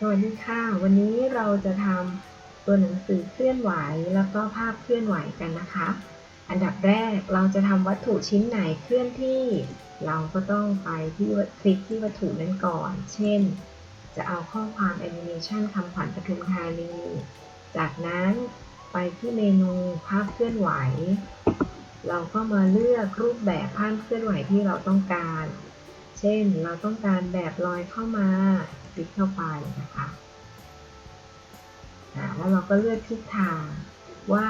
สวัสดีค่ะ วันนี้เราจะทำตัวหนังสือเคลื่อนไหวแล้วก็ภาพเคลื่อนไหวกันนะคะ อันดับแรกเราจะทำวัตถุชิ้นไหนเคลื่อนที่ เราก็ต้องไปที่คลิกที่วัตถุนั้นก่อน เช่น จะเอาข้อความแอนิเมชันคำขวัญปทุมธานี จากนั้นไปที่เมนูภาพเคลื่อนไหว เราก็มาเลือกรูปแบบภาพเคลื่อนไหวที่เราต้องการ เช่น เราต้องการแบบลอยเข้ามา ลิกเข้าไปนะคะแล้วเราก็เลือกทิศทางว่า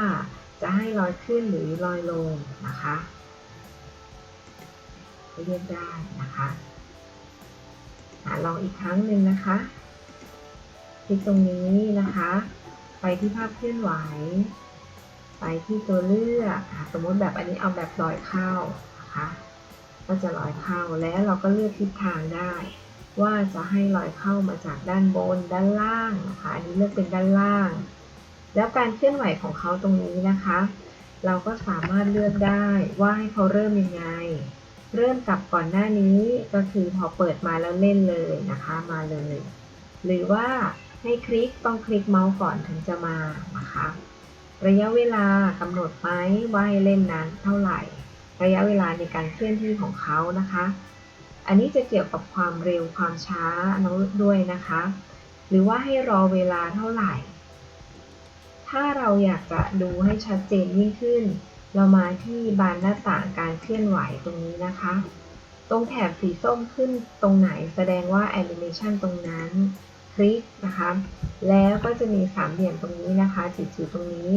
จะให้ลอยขึ้นหรือลอยลงนะคะเลือกได้นะคะอ่าลองอีกครั้งหนึ่งนะคะคลิกตรงนี้นะคะ ไปที่ภาพเคลื่อนไหว ไปที่ตัวเลือกสมมติแบบอันนี้เอาแบบลอยเข้านะคะ ก็จะลอยเข้าแล้วเราก็เลือกทิศทางได้ ว่าจะให้ลอยเข้ามาจากด้านบนด้านล่างนะคะอันนี้เลือกเป็นด้านล่าง แล้วการเคลื่อนไหวของเขาตรงนี้นะคะ เราก็สามารถเลือกได้ว่าให้เขาเริ่มยังไง เริ่มกับก่อนหน้านี้ก็คือพอเปิดมาแล้วเล่นเลยนะคะมาเลย หรือว่าให้คลิกต้องคลิกเมาส์ก่อนถึงจะมานะคะระยะเวลากำหนดไหมว่าให้เล่นนานเท่าไหร่ ระยะเวลาในการเคลื่อนที่ของเขานะคะ อันนี้จะเกี่ยวกับความเร็วความช้าด้วยนะคะ หรือว่าให้รอเวลาเท่าไหร่ ถ้าเราอยากจะดูให้ชัดเจนยิ่งขึ้น เรามาที่บานหน้าต่างการเคลื่อนไหวตรงนี้นะคะ ตรงแถบสีส้มขึ้นตรงไหนแสดงว่าแอนิเมชันตรงนั้น คลิกนะคะ แล้วก็จะมีสามเหลี่ยมตรงนี้นะคะจุดๆตรงนี้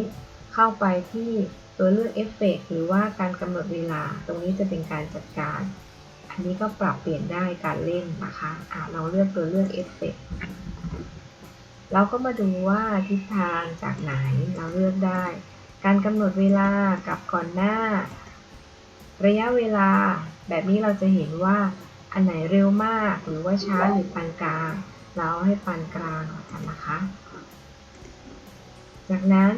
เข้าไปที่ตัวเลือกเอฟเฟกหรือว่าการกำหนดเวลา ตรงนี้จะเป็นการจัดการ อันนี้ก็ปรับเปลี่ยนได้การเล่นนะคะอะเราเลือกตัวเลือกเอฟเฟกเราก็มาดูว่าทิศทางจากไหนเราเลือกได้ การกำหนดเวลากับก่อนหน้า ระยะเวลา แบบนี้เราจะเห็นว่าอันไหนเร็วมากหรือว่าช้าหรือปานกลาง เราเอาให้ปานกลางกันนะคะ จากนั้น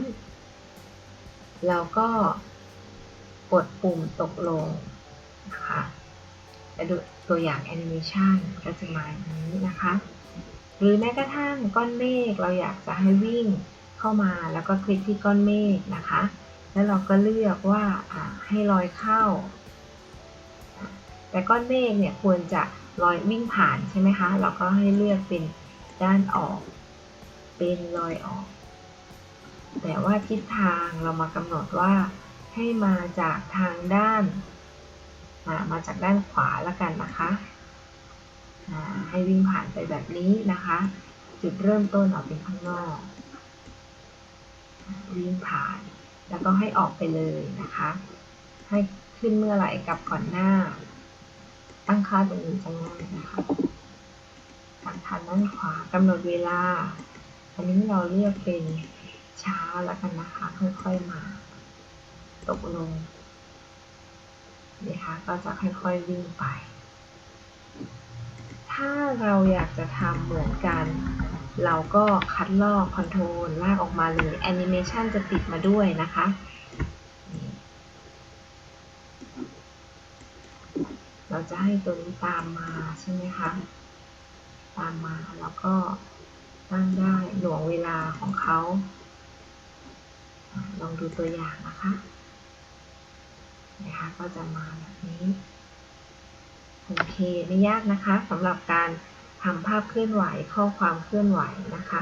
เราก็กดปุ่มตกลงนะคะ และดูตัวอย่างแอนิเมชันก็จะมาอย่างนี้นะคะ หรือแม้กระทั่งก้อนเมฆเราอยากจะให้วิ่งเข้ามาแล้วก็คลิกที่ก้อนเมฆนะคะ แล้วเราก็เลือกว่าให้ลอยเข้า แต่ก้อนเมฆเนี่ยควรจะลอยวิ่งผ่านใช่ไหมคะ เราก็ให้เลือกเป็นด้านออก เป็นลอยออก แต่ว่าทิศทางเรามากำหนดว่าให้มาจากทางด้าน มาจากด้านขวาแล้วกันนะคะให้วิ่งผ่านไปแบบนี้นะคะ จุดเริ่มต้นออกเป็นข้างนอกวิ่งผ่านแล้วก็ให้ออกไปเลยนะคะ ให้ขึ้นเมื่อไหร่กับก่อนหน้า ตั้งค่าตรงนี้จะง่ายนะคะทางทางด้านขวากำหนดเวลาอันนี้เราเรียกเป็นช้าแล้วกันนะคะ ค่อยๆมา ตกลง นะคะก็จะค่อยๆวิ่งไป ถ้าเราอยากจะทำเหมือนกัน เราก็คัดลอกคอนโทรลลากออกมาเลยแอนิเมชันจะติดมาด้วยนะคะเราจะให้ตัวนี้ตามมาใช่ไหมคะ ตามมาแล้วก็ตั้งได้หน่วงเวลาของเขา ลองดูตัวอย่างนะคะ นะคะก็จะมาแบบนี้โอเคไม่ยากนะคะสำหรับการทำภาพเคลื่อนไหวข้อความเคลื่อนไหวนะคะ